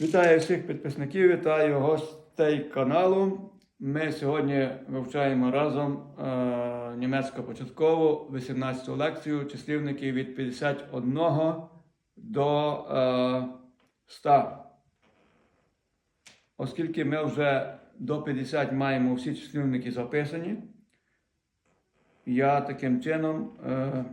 Вітаю всіх підписників, вітаю гостей каналу. Ми сьогодні вивчаємо разом е, німецьку початкову 18 лекцію числівники від 51 до е, 100. Оскільки ми вже до 50 маємо всі числівники записані, я таким чином е,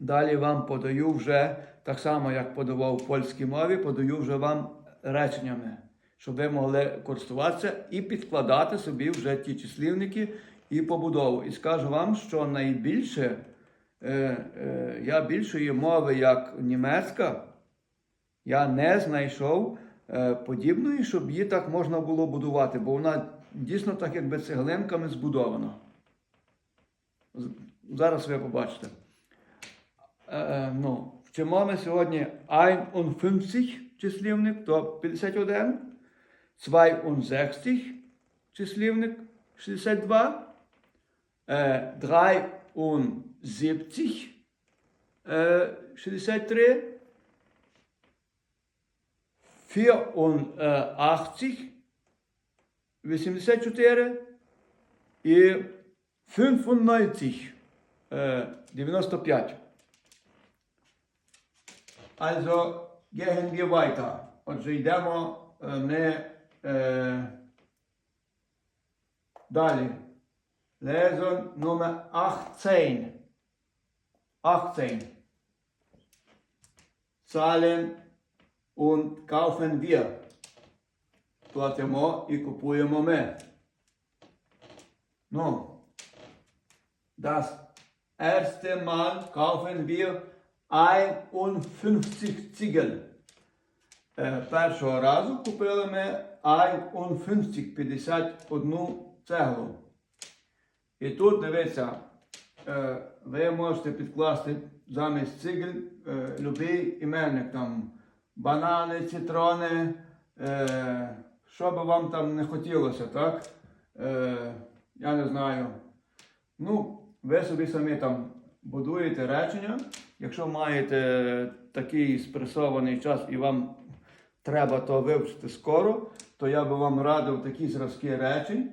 далі вам подаю вже так само, як подавав в польській мові, подаю вже вам реченнями, щоб ви могли користуватися і підкладати собі вже ті числівники і побудову. І скажу вам, що найбільше е, е, я більшої мови, як німецька, я не знайшов е, подібної, щоб її так можна було будувати, бо вона дійсно так, якби цеглинками збудована. Зараз ви побачите. Е, ну, вчимо ми сьогодні 51 числівник, то 51, 62 числівник 62, е, 73 е, 63, 84 84 і 95 е, 95. Also gehen wir weiter. Отже, йдемо е, ми е. Lesson номер 18. 18. Zahlen und kaufen wir. Платимо і купуємо ми. Ну, das erste Mal kaufen wir 51 Ziegel. Першого разу купили ми 51, 51 цеглу. І тут дивіться, ви можете підкласти замість цигель любий іменник там банани, цитрони, що би вам там не хотілося, так? Я не знаю. Ну, ви собі самі там будуєте речення. Якщо маєте такий спресований час і вам треба то вивчити скоро, то я би вам радив такі зразки речень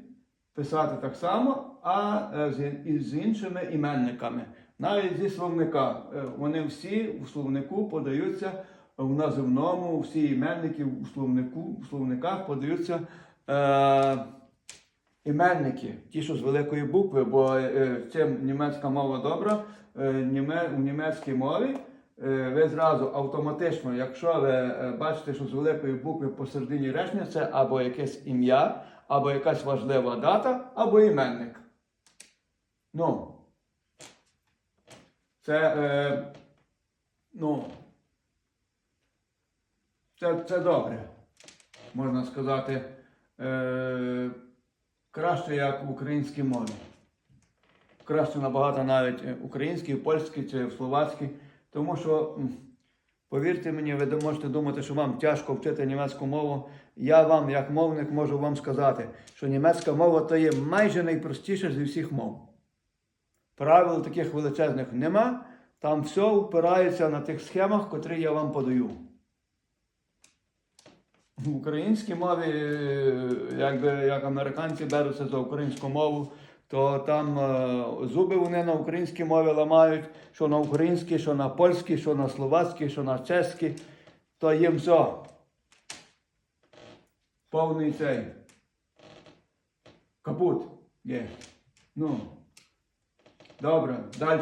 писати так само, а е, з, іншими іменниками. Навіть зі словника. Е, Вони всі у словнику подаються в називному, всі іменники у словнику, у словниках подаються. Е, іменники, ті, що з великої букви, бо е, цим німецька мова добра. Е, у німецькій мові е, ви зразу автоматично, якщо ви е, бачите, що з великої букви посередині речення, це або якесь ім'я, або якась важлива дата, або іменник. Ну, це, е, ну, це, це добре, можна сказати. Е, краще, як в українській мові. Краще набагато навіть е, українській, польській чи словацькій. Тому що, повірте мені, ви можете думати, що вам тяжко вчити німецьку мову. Я вам, як мовник, можу вам сказати, що німецька мова то є майже найпростіша зі всіх мов. Правил таких величезних нема. Там все впирається на тих схемах, котрі я вам подаю. В українській мові, е, якби як американці беруться за українську мову, то там е, зуби вони на українській мові ламають, що на українській, що на польській, що на словацькій, що на чеській, то їм все. Повний цей. Капут є. Ну. Добре, далі.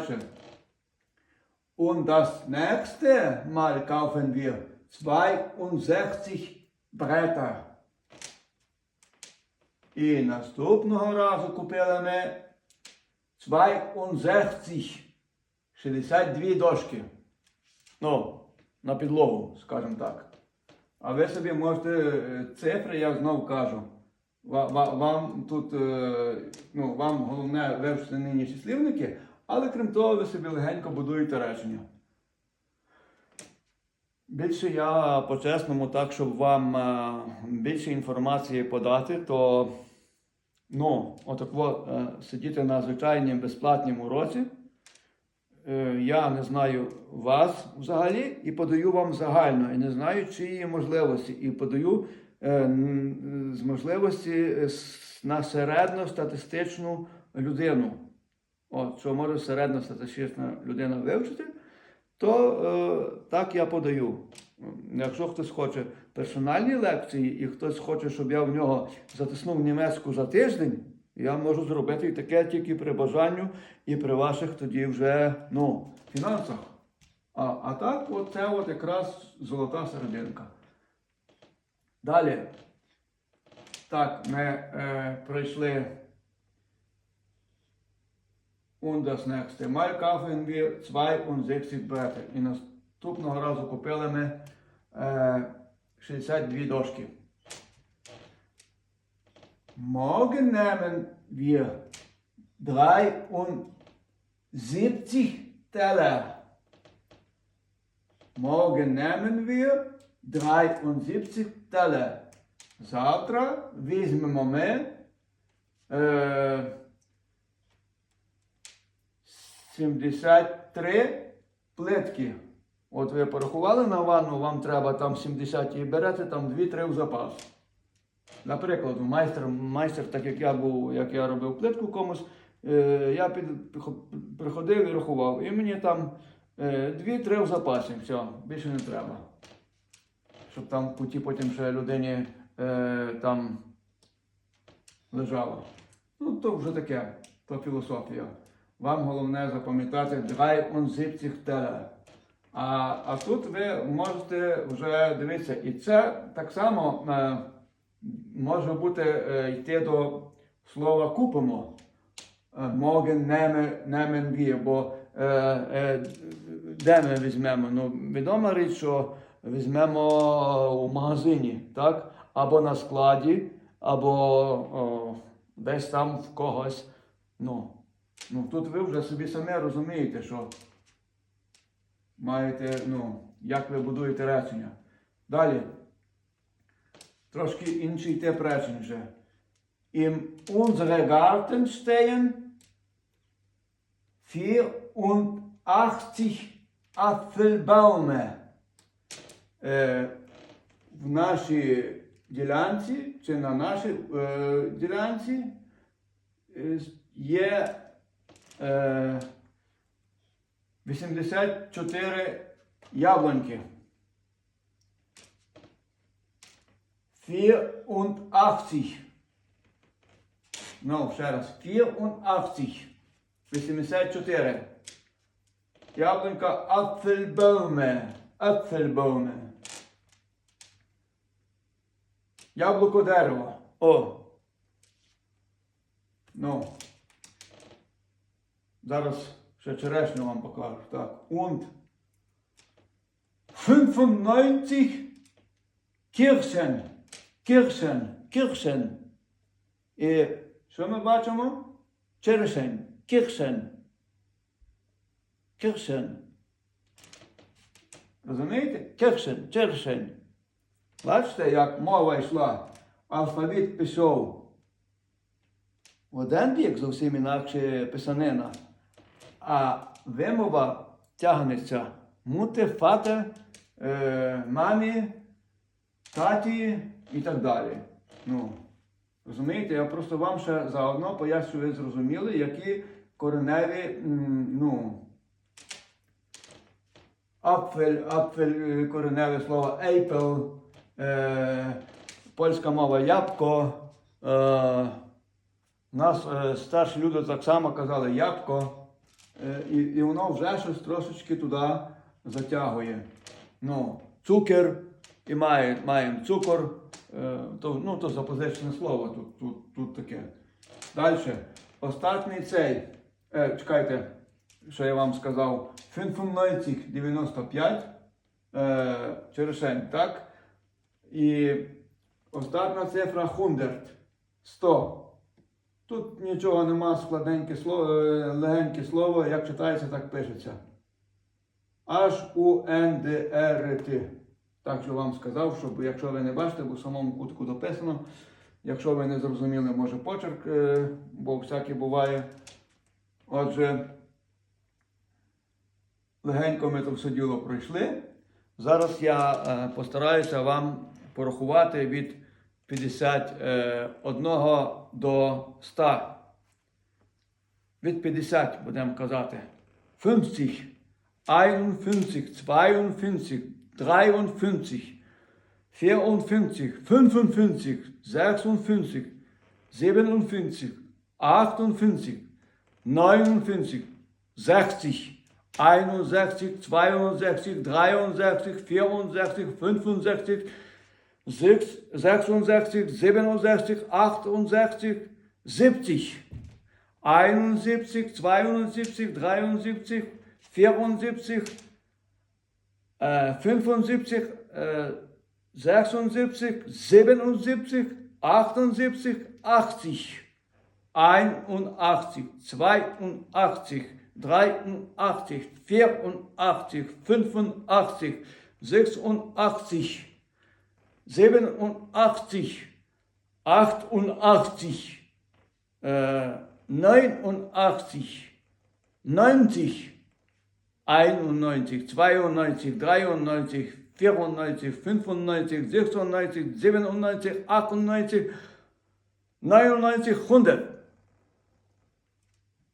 Und das nächste Mal kaufen wir 62 Bretter. І наступного разу купили ми 62, 62 дошки. Ну, на підлогу, скажімо так. А ви собі можете е, цифри, я знову кажу. Ва- ва- Вам тут, е, ну, вам головне вивчити нині числівники, але крім того, ви собі легенько будуєте речення. Більше я по-чесному, так, щоб вам е, більше інформації подати, то ну, отак от, е, сидіти на звичайній безплатній уроці е, я не знаю вас взагалі і подаю вам загально, і не знаю чиї можливості, і подаю з можливості на середньостатистичну людину. От, що може середньостатистична людина вивчити, то е, так я подаю. Якщо хтось хоче персональні лекції і хтось хоче, щоб я в нього затиснув німецьку за тиждень, я можу зробити таке тільки при бажанню і при ваших тоді вже ну, фінансах. А, а так, от це от якраз золота серединка. Далі. Так, ми е, пройшли Und das nächste Mal kaufen wir 62 Bretter. І наступного разу купили ми е, 62 дошки. Morgen nehmen wir 73 Teller. Morgen nehmen wir 73 Teller. Завтра візьмемо ми е, 73 плитки. От ви порахували на ванну, вам треба там 70 і берете там 2-3 в запас. Наприклад, майстер, майстер, так як я був, як я робив плитку комусь, е, я під, приходив і рахував. І мені там е, 2-3 в запасі, все, більше не треба. Щоб там в путі потім ще людині е, там лежало. Ну, то вже таке, то філософія. Вам головне запам'ятати драй теля. А, а тут ви можете вже дивитися, і це так само е, може бути е, йти до слова купимо. Е, Morgen nehmen, nehmen бо е, е, де ми візьмемо? Ну, відома річ, що візьмемо у магазині, так? Або на складі, або о, десь там в когось. Ну, Ну, Тут ви вже собі саме розумієте, що маєте, ну, як ви будуєте речення. Далі, трошки інший тип речень вже. Im unsere Garten stehen 84 Apfelbäume. Е, В нашій ділянці чи на нашій е, ділянці е, є 84 яблоньки. Vier und 80. Ну, ще раз. 84. 84. Яблунька Apfelbäume. Apfelbäume. Яблуко дерево. О. Ну. Зараз ще черешню вам покажу. Так. Und 95 Kirschen. Kirschen. Kirschen. І що ми бачимо? Черешень. Kirschen. Kirschen. Розумієте? Kirschen. Черешень. Бачите, як мова йшла, алфавіт пішов. В один бік зовсім інакше писанина. А вимова тягнеться мути, фате, е, мамі, таті і так далі. Ну, розумієте, я просто вам ще заодно пояснюю, ви зрозуміли, які кореневі, ну, апфель, апфель, е, кореневе слово ейпел, е, польська мова ябко. Е, нас е, старші люди так само казали ябко. Е, і, і воно вже щось трошечки туди затягує. Ну, цукер і має, маємо цукор, е, то, ну, то запозичне слово тут, тут, тут таке. Далі. Останній цей. Е, чекайте, що я вам сказав. 95, 95 е, черешень, так? І остання цифра 100. 100. Тут нічого нема, складненьке слово, е, легеньке слово, як читається, так пишеться. H U N D R T. Так що вам сказав, щоб якщо ви не бачите, бо в самому кутку дописано. Якщо ви не зрозуміли, може почерк, е, бо всяке буває. Отже, легенько ми то все діло пройшли. Зараз я е, постараюся вам порахувати від 51 до 100. Від 50 будемо казати. 50, 51, 52, 53, 54, 55, 56, 57, 58, 59, 60, 61, 62, 63, 64, 65, 66, 67, 68, 70, 71, 72, 73, 74, äh, 75, äh, 76, 77, 78, 80, 81, 82, 83, 84, 85, 86, 87, 88, äh, 89, 90, 91, 92, 93, 94, 95, 96, 97, 98, 99, 100.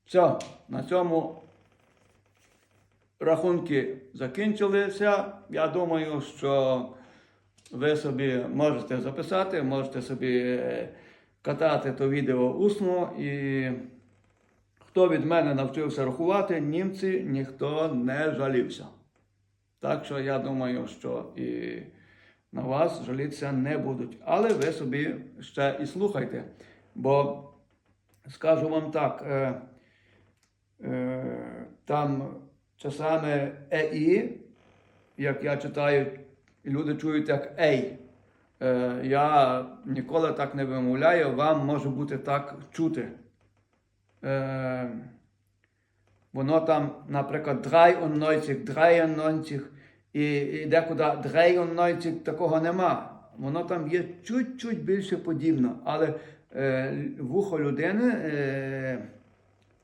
Все, на цьому рахунки закінчилися. Я думаю, що ви собі можете записати, можете собі е, катати то відео усно і Хто від мене навчився рахувати, німці ніхто не жалівся. Так що я думаю, що і на вас жалітися не будуть. Але ви собі ще і слухайте. Бо скажу вам так, е, е, там часами ЕІ, як я читаю, люди чують як ей. Е, я ніколи так не вимовляю, вам може бути так чути. Е, воно там, наприклад, 93, 93 і, і декуди 93 такого нема. Воно там є чуть-чуть більше подібно, але е, вухо людини, е,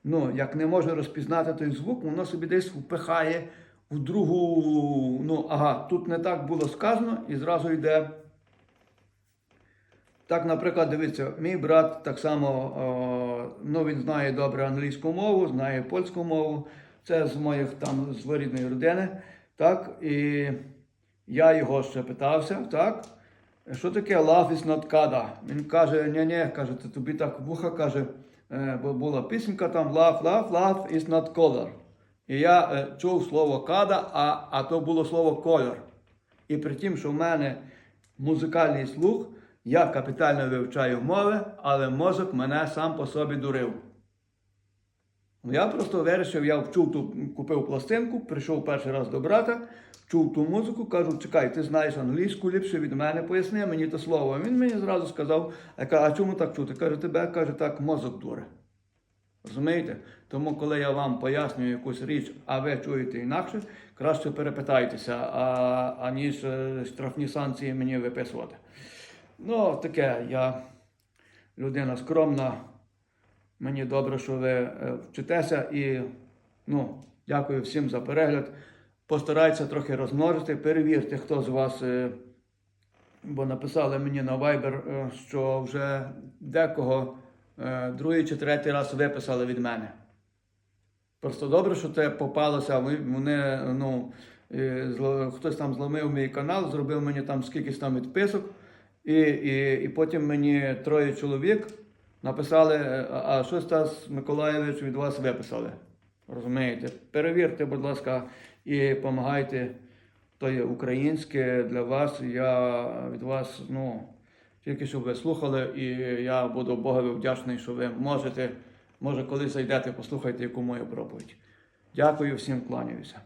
ну, як не може розпізнати той звук, воно собі десь впихає в другу. Ну, ага, тут не так було сказано, і зразу йде. Так, наприклад, дивіться, мій брат так само, о, ну він знає добре англійську мову, знає польську мову. Це з моїх там з рідної родини. Так, і я його ще питався, так, що таке not kada? Він каже, ні ні каже, тобі так вуха каже, е, бо була пісенька там love, love, love is not color. І я е, чув слово када, а, а то було слово кольор. І при тім, що в мене музикальний слух, я капітально вивчаю мови, але мозок мене сам по собі дурив. Ну, Я просто вирішив, я вчув ту, купив пластинку, прийшов перший раз до брата, чув ту музику, кажу, чекай, ти знаєш англійську ліпше від мене, поясни мені те слово. Він мені зразу сказав, а чому так чути? Каже, тебе каже, так мозок дуре. Розумієте? Тому, коли я вам пояснюю якусь річ, а ви чуєте інакше, краще перепитайтеся, а, аніж е, штрафні санкції мені виписувати. Ну, таке, я людина скромна. Мені добре, що ви е, вчитеся і ну, дякую всім за перегляд. Постарайтеся трохи розмножити, перевірте, хто з вас, е, бо написали мені на Viber, що вже декого другий чи третій раз виписали від мене. Просто добре, що це попалося. Вони, ну, е, хтось там зломив мій канал, зробив мені там скількись там відписок. І, і, і потім мені троє чоловік написали, е, а що Стас Миколаєвич від вас виписали. Розумієте? Перевірте, будь ласка, і допомагайте. То є українське для вас. Я від вас, ну, тільки щоб ви слухали, і я буду Богові вдячний, що ви можете, може, колись зайдете, послухайте, яку мою проповідь. Дякую всім, кланяюся.